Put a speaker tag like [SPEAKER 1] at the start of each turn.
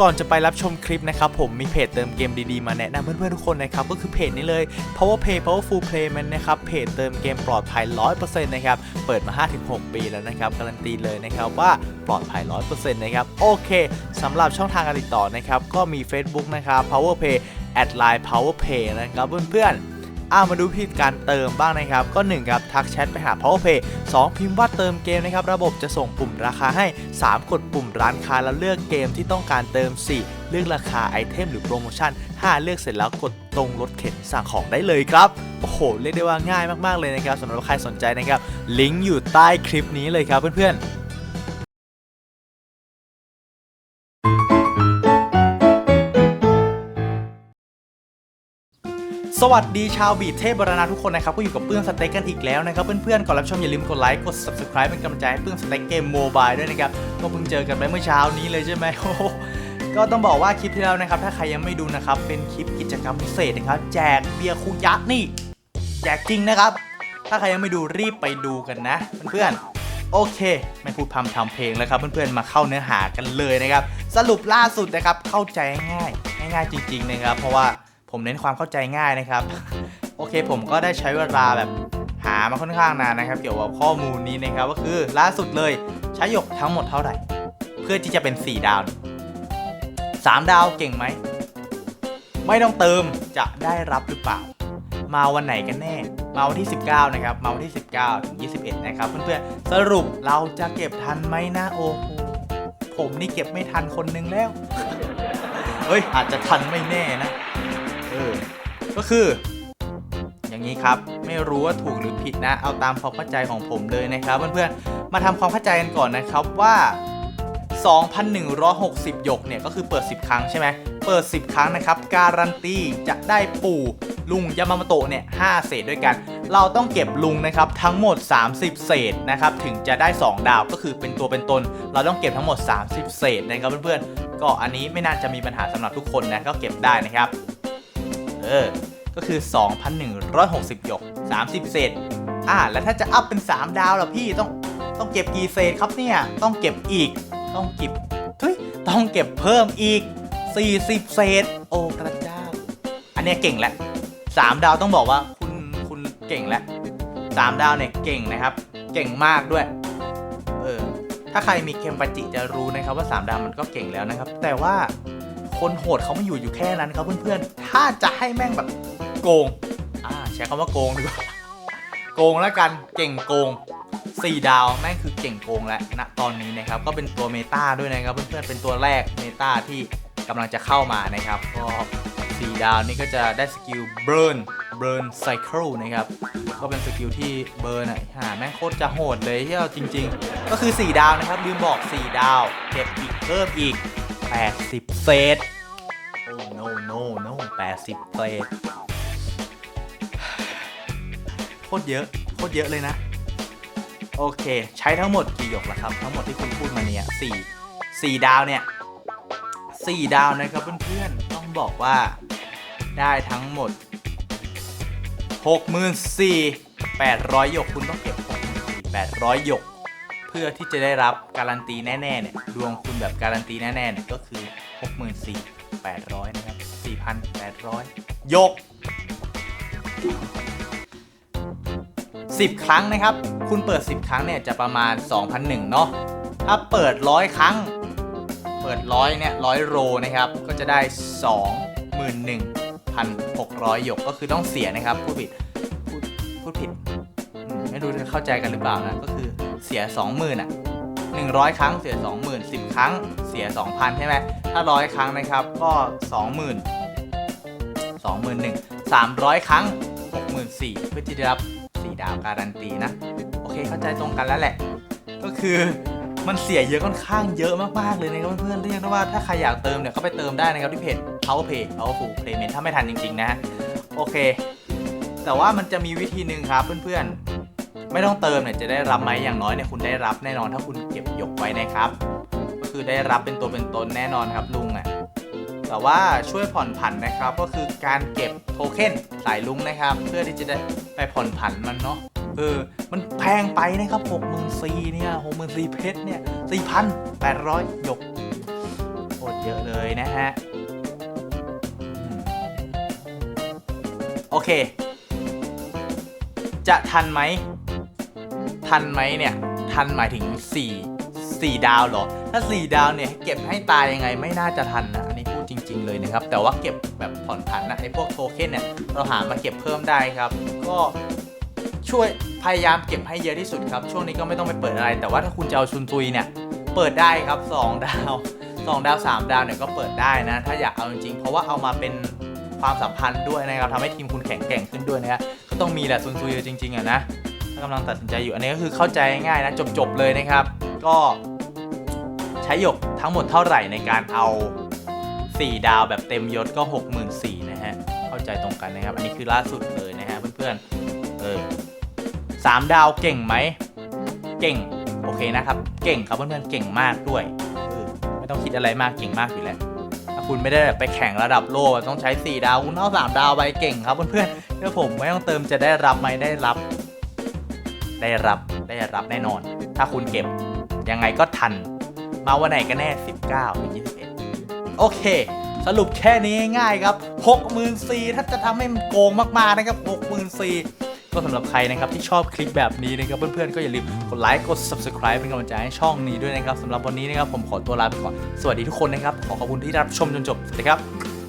[SPEAKER 1] ก่อนจะไปรับชมคลิปนะครับผมมีเพจเติมเกมดีๆมาแนะนำเพื่อนๆทุกคนนะครับก็คือเพจนี้เลย Power Play Powerful Playment นะครับเพจเติมเกมปลอดภัย 100%นะครับเปิดมา 5-6 ปีแล้วนะครับการันตีเลยนะครับว่าปลอดภัย 100%นะครับโอเคสำหรับช่องทางการติดต่อนะครับก็มี Facebook นะครับ Power Play at line Power Play นะครับเพื่อนๆ อามาดูวิธีการเติมบ้างนะครับ ก็1ครับทักแชทไปหา PowerPay 2 พิมพ์ว่าเติมเกมนะครับ ระบบจะส่งปุ่มราคาให้ 3 กดปุ่มร้านค้าแล้วเลือกเกมที่ต้องการเติม 4 เลือกราคาไอเทมหรือโปรโมชั่น 5 เลือกเสร็จแล้วกดตรงรถเข็นสั่งของได้เลยครับ โอ้โห เรียกได้ว่าง่ายมากๆเลยนะครับสำหรับใครสนใจนะครับ ลิงก์อยู่ใต้คลิปนี้เลยครับเพื่อนๆ สวัสดีชาวบีทเทพบรณาทุกคนนะครับก็อยู่กับเปื้องสเต็กกันอีกแล้วนะครับเพื่อนๆก่อนรับชมอย่าลืมกดไลค์กด subscribe เป็นกำลังใจให้เปื้องสเต็กเกมโมบายด้วยนะครับก็เพิ่งเจอกันไปเมื่อเช้านี้เลยใช่ไหมโอ้โหก็ต้องบอกว่าคลิปที่แล้วนะครับ ถ้าใครยังไม่ดูนะครับ เป็นคลิปกิจกรรมพิเศษนะครับ แจกเบียร์คูยักษ์นี่ แจกจริงนะครับ ถ้าใครยังไม่ดูรีบไปดูกันนะ เพื่อนๆโอเค ไม่พูดพร่ำทำเพลงแล้วครับ เพื่อนๆมาเข้าเนื้อหากันเลยนะครับ สรุปล่าสุดนะครับเข้าใจง่ายง่ายจริง ๆ นะครับ เพราะว่า ผมเน้นความเข้าใจง่ายนะครับ โอเคผมก็ได้ใช้เวลาแบบหามาค่อนข้างนานนะครับ เกี่ยวกับข้อมูลนี้นะครับก็คือล่าสุดเลยใช้หยกทั้งหมดเท่าไหร่ เพื่อที่จะเป็น 4 ดาว 3 ดาวเก่งไหม ไม่ต้องเติมจะได้รับหรือเปล่า มาวันไหนกันแน่ มาวันที่ 19 นะครับ มาวันที่ 19 ถึง 21 นะครับ เพื่อนๆ สรุปเราจะเก็บทันไหมนะโอ้โหผมนี่เก็บไม่ทันคนนึงแล้ว เฮ้ยอาจจะทันไม่แน่นะ เออ ก็คือ อย่างนี้ครับ ไม่รู้ว่าถูกหรือผิดนะ เอาตามความเข้าใจของผมเลยนะครับ เพื่อนๆ มาทำความเข้าใจกันก่อนนะครับว่า 2,160 หยกเนี่ยก็คือเปิด 10 ครั้งใช่ไหม เปิด 10 ครั้งนะครับ การันตีจะได้ปู่ลุงยามาโมโตะเนี่ย5เศษด้วยกัน เราต้องเก็บลุงนะครับทั้งหมด 30 เศษนะครับถึงจะได้ 2 ดาวก็คือเป็นตัวเป็นตน เราต้องเก็บทั้งหมด 30 เศษนะครับเพื่อนๆ ก็อันนี้ไม่น่าจะมีปัญหาสำหรับทุกคนนะก็เก็บได้นะครับ เออ ก็คือ 2,160 หยก 30 เศษ อ่า แล้วถ้าจะอัพเป็น 3 ดาวล่ะพี่ต้องต้องเก็บกี่เศษครับเนี่ย ต้องเก็บอีก ต้องเก็บทุยต้องเก็บเพิ่มอีก 40 เศษ โอ้พระเจ้า อันนี้เก่งแล้ว3ดาวต้องบอกว่าคุณคุณเก่งแล้ว3ดาวเนี่ยเก่งนะครับ เก่งมากด้วย เออ ถ้าใครมีเคมปาจิจะรู้นะครับว่า3ดาวมันก็เก่งแล้วนะครับ แต่ว่า คนโหดเขาไม่อยู่อยู่แค่นั้นครับเพื่อนๆ ถ้าจะให้แม่งแบบโกง อ่าใช้คำว่าโกงดีกว่า โกงแล้วกัน เก่งโกง4ดาวแม่งคือเก่งโกงแล้วณตอนนี้นะครับ ก็เป็นตัวเมตาด้วยนะครับ เพื่อนๆ เป็นตัวแรกเมตาที่กำลังจะเข้ามานะครับ ก็4ดาวนี่ก็จะได้สกิล burn burn cycle นะครับ ก็เป็นสกิลที่เบิร์นอะหาแม่งโคตรจะโหดเลยที่เอาจริง ๆ ก็คือ 4 ดาวนะครับ ลืมบอก 4 ดาวเก็บอีกเพิ่มอีก 80 ศษโอ้ no no no 80เศษโคตรเยอะโคตรเยอะเลยนะ โอเค ใช้ทั้งหมดกี่หยกล่ะครับ ทั้งหมดที่คุณพูดมาเนี่ยสี่สี่ดาวเนี่ยสี่ดาวนะครับเพื่อนๆต้องบอกว่าได้ทั้งหมด64,800หยกคุณต้องเก็บ64,800หยก เพื่อที่จะได้รับการันตีแน่ๆเนี่ยดวงคุณแบบการันตีแน่ๆเนี่ยก็คือ 64,800 นะครับ 4,800 ยก 10 ครั้งนะครับ คุณเปิด 10 ครั้งเนี่ยจะประมาณ 2,001 เนาะถ้าเปิด 100 ครั้ง เปิด 100 เนี่ย 100 โรนะครับ ก็จะได้ 21,600 หยก ก็คือต้องเสียนะครับ พูดผิด พูดผิด รู้จะเข้าใจกันหรือเปล่านะ ก็คือเสีย 20,000อะ100 ครั้งเสีย 20,000 10 ครั้งเสีย 2,000 ใช่ไหม ถ้า 100 ครั้งนะครับ ก็ 20,000 21,000 300 ครั้ง 64,000เพื่อที่จะรับ 4 ดาวการันตีนะ โอเคเข้าใจตรงกันแล้วแหละ ก็คือมันเสียเยอะค่อนข้างเยอะมากๆเลยนะครับเพื่อนๆเรียกได้ว่าถ้าใครอยากเติมเนี่ยก็ไปเติมได้นะครับที่เพจ PowerPay Powerful Payment ถ้าไม่ทันจริงๆนะฮะโอเค แต่ว่ามันจะมีวิธีหนึ่งครับเพื่อนๆ ไม่ต้องเติมเนี่ยจะได้รับไหมอย่างน้อยเนี่ยคุณได้รับแน่นอนถ้าคุณเก็บหยกไว้นะครับ ก็คือได้รับเป็นตัวเป็นตนแน่นอนครับลุงอะแต่ว่าช่วยผ่อนผันนะครับ ก็คือการเก็บโทเค็นสายลุงนะครับ เพื่อที่จะได้ไปผ่อนผันมันเนาะเออ มันแพงไปนะครับ6 4 0 0 0เนี่ย6 4 0 0 0เพชรเนี่ย4,800หยกโหดเยอะเลยนะฮะ โอเค จะทันไหม ทันไหมเนี่ย ทันหมายถึง 4 4 ดาวเหรอ ถ้า 4 ดาวเนี่ยเก็บให้ตายยังไงไม่น่าจะทันนะอันนี้พูดจริง ๆเลยนะครับ แต่ว่าเก็บแบบผ่อนผันนะไอ้พวกโทเค็นเนี่ยเราหามาเก็บเพิ่มได้ครับ ก็ช่วยพยายามเก็บให้เยอะที่สุดครับ ช่วงนี้ก็ไม่ต้องไปเปิดอะไร แต่ว่าถ้าคุณจะเอาชุนซุยเนี่ยเปิดได้ครับ 2 ดาว 2 ดาว 3 ดาวเนี่ยก็เปิดได้นะ ถ้าอยากเอาจริงๆเพราะว่าเอามาเป็นความสัมพันธ์ด้วยนะครับทำให้ทีมคุณแข็งแกร่งขึ้นด้วยนะก็ต้องมีแหละซุนซุยจริงๆอะนะ กำลังตัดสินใจอยู่อันนี้ก็คือเข้าใจง่ายนะจบๆเลยนะครับ ก็ใช้หยกทั้งหมดเท่าไหร่ในการเอา 4 ดาวแบบเต็มยศก็ 64,000นะฮะเข้าใจตรงกันนะครับ อันนี้คือล่าสุดเลยนะฮะเพื่อนๆเออสามดาวเก่งไหมเก่งโอเคนะครับ เก่งครับเพื่อนๆเก่งมากด้วยออไม่ต้องคิดอะไรมากเก่งมากอยู่แล้วถ้าคุณไม่ได้แบบไปแข่งระดับโลกต้องใช้ 4 ดาวคุณเอา3ดาวไปเก่งครับเพื่อนๆถ้าผมไม่ต้องเติมจะได้รับไหมได้รับ ได้รับได้รับแน่นอน ถ้าคุณเก็บยังไงก็ทัน มาวันไหนกันแน่ 19หรือ21 โอเค สรุปแค่นี้ง่ายครับ 64,000ถ้าจะทำให้มันโกงมากๆนะครับ 64,000ก็สำหรับใครนะครับที่ชอบคลิปแบบนี้นะครับเพื่อนๆ ก็อย่าลืมกดไลค์กด subscribe เป็นกำลังใจให้ช่องนี้ด้วยนะครับสำหรับวันนี้นะครับผมขอตัวลาไปก่อน สวัสดีทุกคนนะครับ ขอขอบคุณที่รับชมจนจบสวัสดีครับ